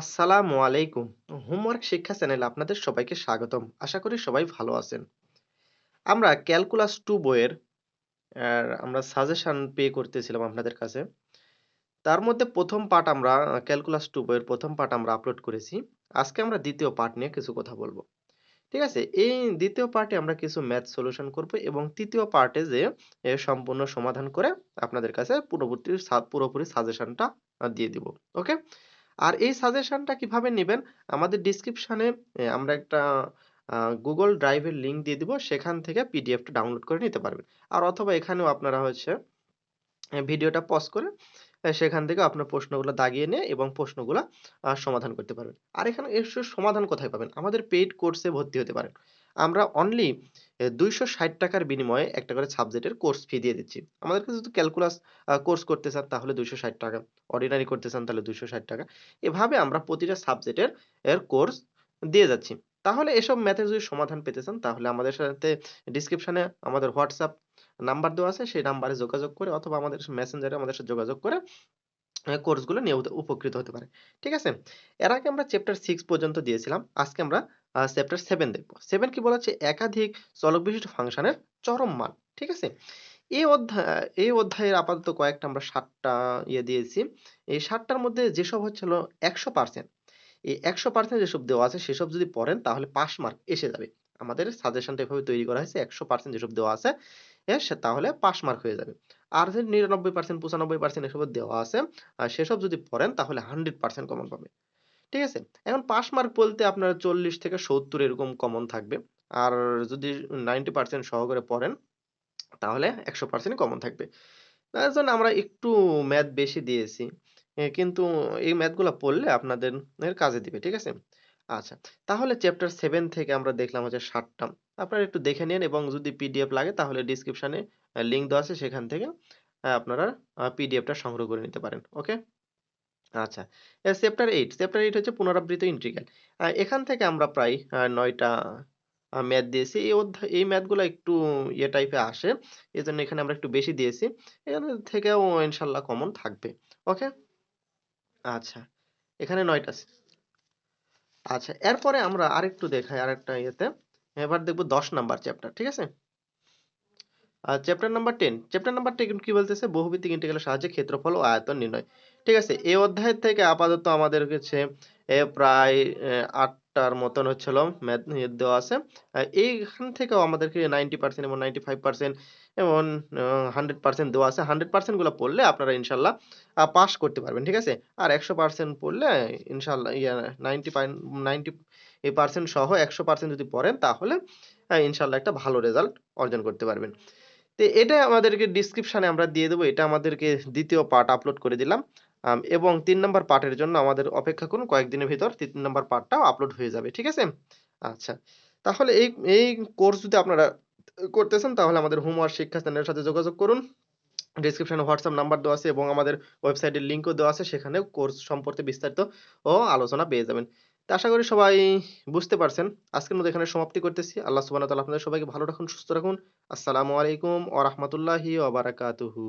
আসসালামু আলাইকুম। হোমওয়ার্ক শিক্ষা চ্যানেলে আপনাদের সবাইকে স্বাগতম। আশা করি সবাই ভালো আছেন। আমরা ক্যালকুলাস টু বইয়ের আমরা সাজেশন পে করতেছিলাম আপনাদের কাছে। তার মধ্যে প্রথম পার্ট আমরা, ক্যালকুলাস টু বইয়ের প্রথম পার্ট আমরা আপলোড করেছি। আজকে আমরা দ্বিতীয় পার্ট নিয়ে কিছু কথা বলব ঠিক আছে? এই দ্বিতীয় পার্টে আমরা কিছু ম্যাথ সলিউশন করব এবং তৃতীয় পার্টে যে সম্পূর্ণ সমাধান করে আপনাদের কাছে পুরোপুরি পুরোপুরি সাজেশনটা দিয়ে দিব। ওকে? আর এই সাজেশনটা কীভাবে নেবেন আমাদের ডেসক্রিপশনে আমরা একটা গুগল ড্রাইভের লিঙ্ক দিয়ে দিব। সেখান থেকে পিডিএফটা ডাউনলোড করে নিতে পারবেন। আর অথবা এখানেও আপনারা হচ্ছে ভিডিওটা পজ করে সেখান থেকে আপনার প্রশ্নগুলো দাগিয়ে নিয়ে এবং প্রশ্নগুলা সমাধান করতে পারবেন। আর এখানে এর সমাধান কোথায় পাবেন? আমাদের পেইড কোর্সে ভর্তি হতে পারেন। আমরা অনলি দুইশো ষাট টাকার বিনিময়ে একটা করে সাবজেক্টের কোর্স ফি দিয়ে দিচ্ছি। আমাদের যদি ক্যালকুলাস কোর্স করতে চান, তাহলে ৳২৬০ অর্ডিনারি করতে চান, তাহলে ৳২৬০ এভাবে আমরা প্রতিটা সাবজেক্টের এর কোর্স দিয়ে যাচ্ছি। তাহলে এসব ম্যাথের যদি সমাধান পেতে চান, তাহলে আমাদের সাথে ডেসক্রিপশনে আমাদের WhatsApp নাম্বার দেওয়া আছে। সেই নাম্বারে যোগাযোগ করে অথবা আমাদের মেসেঞ্জারে আমাদের সাথে যোগাযোগ করে কোর্সগুলো নিয়ে উপকৃত হতে পারে। ঠিক আছে? এর আগে আমরা চ্যাপ্টার 6 পর্যন্ত দিয়েছিলাম। আজকে আমরা চ্যাপ্টার 7 দেখব। 7 কি বলা হচ্ছে? একাধিক চলক বিশিষ্ট ফাংশনের চরম মান। ঠিক আছে? এই অধ্যায় এই অধ্যায়ের আপাতত কয়েকটা আমরা ৭ টা ইয়ে দিয়েছি। এই ৭ টার মধ্যে যেসব হচ্ছে হলো ১০০% এই ১০০% যেসব দেওয়া আছে, সেসব যদি পড়েন, তাহলে পাস মার্ক এসে যাবে। আমাদের সাজেশনটা এভাবে তৈরি করা হয়েছে ১০০% যেসব দেওয়া আছে তাহলে পাস মার্ক হয়ে যাবে। আর যদি ৯৯% ৯৫% এসব দেওয়া আছে সেসব যদি পড়েন, তাহলে 100% কমন পাবে। ঠিক আছে? এখন পাস মার্ক বলতে আপনার ৪০ থেকে ৭০ এরকম কমন থাকবে। আর যদি 90% সহকারে পড়েন, তাহলে ১০০% কমন থাকবে। তার জন্য আমরা একটু ম্যাথ বেশি দিয়েছি। কিন্তু এই ম্যাথগুলা পড়লে আপনাদের কাজে দিবে। ঠিক আছে? আচ্ছা। তাহলে চ্যাপ্টার 7 থেকে আমরা দেখলাম হচ্ছে ৭ টা। আপনারা একটু দেখে নিন এবং যদি পিডিএফ লাগে তাহলে ডেসক্রিপশনে লিংক দেওয়া আছে, সেখান থেকে আপনারা পিডিএফটা সংগ্রহ করে নিতে পারেন। ওকে? আচ্ছা। চ্যাপ্টার 8 চ্যাপ্টার 8 হচ্ছে পুনরাবৃত্ত ইন্টিগ্রাল। এখান থেকে আমরা প্রায় নয়টা ৯ ম্যাথ দিয়েছি। এই অধ্যায় এই ম্যাথগুলা একটু ইয়ে টাইপের আসে। এজন্য এখানে আমরা একটু বেশি দিয়েছি। এখানে থেকেও ইনশাল্লাহ কমন থাকবে। ওকে? আচ্ছা। এখানে ৯ টা আছে। আচ্ছা। এরপরে আমরা আরেকটু দেখাই আরেকটা ইয়েতে। এবার দেখব ১০ নাম্বার চ্যাপ্টার। ঠিক আছে? আর chapter number ten chapter number ten কি বলতেছে? বহুভিত্তিক ইন্টিগ্রালের সাহায্যে ক্ষেত্রফল ও আয়তন নির্ণয়। ঠিক আছে? এই অধ্যায় থেকে আপাতত আমাদের কাছে প্রায় ৮ টার মতন হচ্ছে হলো ম্যাথ দেওয়া আছে। এইখান থেকেও আমাদেরকে 90% এবং 95% এবং আ 100% দেওয়া আছে। 100% গুলা পড়লে আপনারা ইনশাআল্লাহ আ পাস করতে পারবেন। ঠিক আছে? আর ১০০% পড়লে ইনশাআল্লাহ ইয়া 90 পাই 90 এ সহ ১০০% যদি পড়েন, তাহলে ইনশাল্লাহ একটা ভালো রেজাল্ট অর্জন করতে পারবেন। তো এটাই আমাদেরকে ডেসক্রিপশনে আমরা দিয়ে দেবো এটা আমাদেরকে দ্বিতীয় পার্ট আপলোড করে দিলাম। এবং ৩ নাম্বার পার্টের জন্য আমাদের অপেক্ষা করুন কয়েকদিনের ভিতর তিন নম্বর পার্টটাও আপলোড হয়ে যাবে। ঠিক আছে? আচ্ছা। তাহলে এই এই কোর্স যদি আপনারা করতে চান তাহলে আমাদের হোমওয়ার্ক শিক্ষা চ্যানেলের সাথে যোগাযোগ করুন। ডেসক্রিপশনে WhatsApp নাম্বার দেওয়া আছে এবং আমাদের ওয়েবসাইটের লিঙ্কও দেওয়া আছে। সেখানে কোর্স সম্পর্কে বিস্তারিত ও আলোচনা পেয়ে যাবেন। তো আশা করি সবাই বুঝতে পারছেন। আজকের মতো এখানে সমাপ্তি করতেছি। আল্লাহ তাআলা আপনাদের সবাইকে ভালো রাখুন, সুস্থ রাখুন। আসসালামু আলাইকুম ওয়া রাহমাতুল্লাহি ওয়া বারাকাতুহু।